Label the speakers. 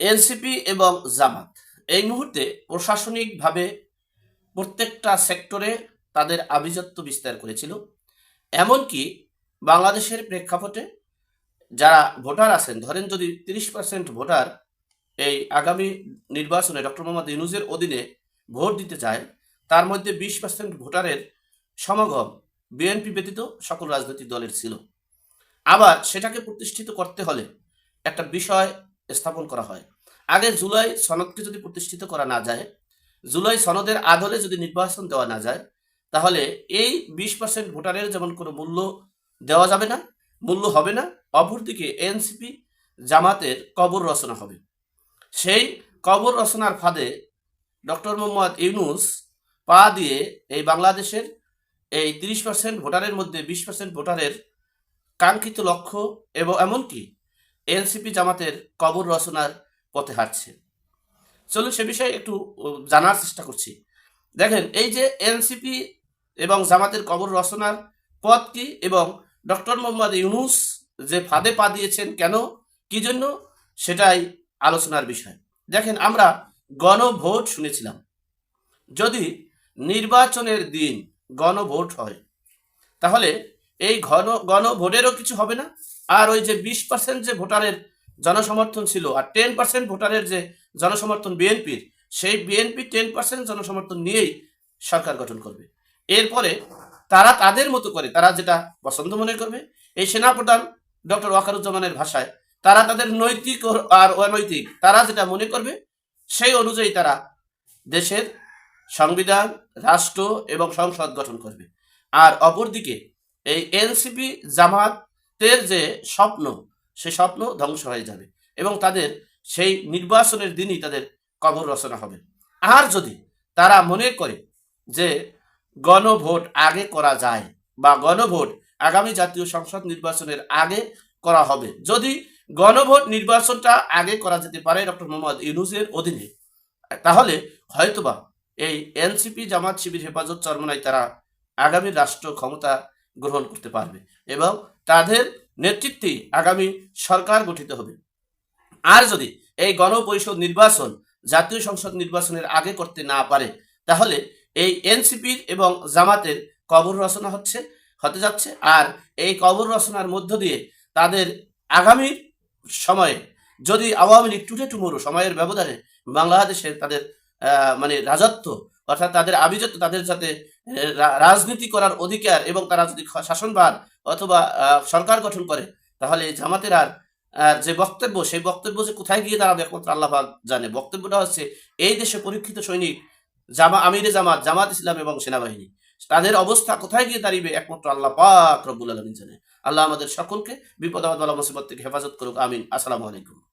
Speaker 1: NCP এবং জামাত। এই মুহূর্তে প্রশাসনিকভাবে প্রত্যেকটা সেক্টরে তাদের আভিজাত্য বিস্তার করেছিল। এমনকি বাংলাদেশের প্রেক্ষাপটে যারা ভোটার আছেন, ধরেন যদি তিরিশ পার্সেন্ট ভোটার এই আগামী নির্বাচনে ডক্টর মোহাম্মদ ইউনুজের অধীনে ভোট দিতে চায়, তার মধ্যে বিশ পার্সেন্ট ভোটারের সমাগম বিএনপি ব্যতীত সকল রাজনৈতিক দলের ছিল। আবার সেটাকে প্রতিষ্ঠিত করতে হলে একটা বিষয় স্থাপন করা হয়। আগে জুলাই সনদকে যদি প্রতিষ্ঠিত করা না যায়, জুলাই সনদের আদলে যদি নির্বাচন দেওয়া না যায়, তাহলে এই বিশ পার্সেন্ট ভোটারের যেমন কোনো মূল্য দেওয়া যাবে না, মূল্য হবে না, অপরদিকে এনসিপি জামাতের কবর রচনা হবে। সেই কবর রচনার ফাঁদে ডক্টর মোহাম্মদ ইউনুস পা দিয়ে এই বাংলাদেশের এই তিরিশ পার্সেন্ট ভোটারের মধ্যে বিশ পার্সেন্ট ভোটারের কাঙ্ক্ষিত লক্ষ্য এবং এমনকি এনসিপি জামাতের কবর রচনার পথে হাঁটছে। চলুন সে বিষয়ে একটু জানার চেষ্টা করছি। দেখেন, এই যে এনসিপি এবং জামাতের কবর রচনার পথ কি এবং ডক্টর মোহাম্মদ ইউনুস যে ফাঁদে পা দিয়েছেন কেন, কি জন্য, সেটাই আলোচনার বিষয়। দেখেন, আমরা গণভোট শুনেছিলাম। যদি নির্বাচনের দিন গণভোট হয়, তাহলে এই ঘন, গণভোটেরও কিছু হবে না? আর ওই যে বিশ পার্সেন্ট যে ভোটারের জনসমর্থন ছিল আর টেন পার্সেন্ট ভোটারের যে জনসমর্থন বিএনপির, সেই বিএনপি টেন পার্সেন্ট জনসমর্থন নিয়েই সরকার গঠন করবে। এরপরে তারা তাদের মতো করে, তারা যেটা পছন্দ মনে করবে, এই সেনাপ্রধান ডক্টর ওয়াকারুজ্জামানের ভাষায় তারা তাদের নৈতিক আর অনৈতিক, তারা যেটা মনে করবে, সেই অনুযায়ী তারা দেশের সংবিধান, রাষ্ট্র এবং সংসদ গঠন করবে। আর অপরদিকে এই এনসিপি জামাতের যে স্বপ্ন সে স্বপ্ন ধ্বংস হয়ে যাবে এবং তাদের সেই নির্বাচনের দিনই তাদের কবর রচনা হবে। আর যদি তারা মনে করে যে গণভোট আগে করা যায় বা গণভোট আগামী জাতীয় সংসদ নির্বাচনের আগে করা হবে, যদি গণভোট নির্বাচনটা আগে করা যেতে পারে ডক্টর মোহাম্মদ ইউনুসের অধীনে, তাহলে হয়তোবা এই এনসিপি জামাত শিবির হেফাজত চরমনায় তারা আগামী রাষ্ট্র ক্ষমতা গ্রহণ করতে পারবে এবং তাদের নেতৃত্বে আগামী সরকার গঠিত হবে। আর যদি এই গণপরিষদ নির্বাচন, জাতীয় সংসদ নির্বাচনের আগে করতে না পারে, তাহলে এই এনসিপির এবং জামাতের কবর রচনা হচ্ছে, হতে যাচ্ছে। আর এই কবর রচনার মধ্য দিয়ে তাদের আগামী সময়ে যদি আওয়ামী লীগ টুটে টুমুরো সময়ের ব্যবধানে বাংলাদেশে তাদের মানে রাজত্ব, অর্থাৎ তাদের আভিজাত্য, তাদের রা- রাজনীতি করার অধিকার এবং তারা যদি শাসনভার অথবা সরকার গঠন করে, তাহলে জামাতের আর যে বক্তব্য, সেই বক্তব্য যে কোথায় গিয়ে দাঁড়াবে একমাত্র আল্লাহ জানে। বক্তব্যটা হচ্ছে, এই দেশে পরীক্ষিত সৈনিক জামা, আমিরে জামাত জামাত ইসলাম এবং সেনাবাহিনী, তাদের অবস্থা কোথায় গিয়ে দাঁড়িয়ে একমাত্র আল্লাহ পাক রব্বুল আলমিন জানে। আল্লাহ আমাদের সকলকে বিপদ বালা মুসিবত থেকে হেফাজত করুক, আমিন। আসসালামু আলাইকুম।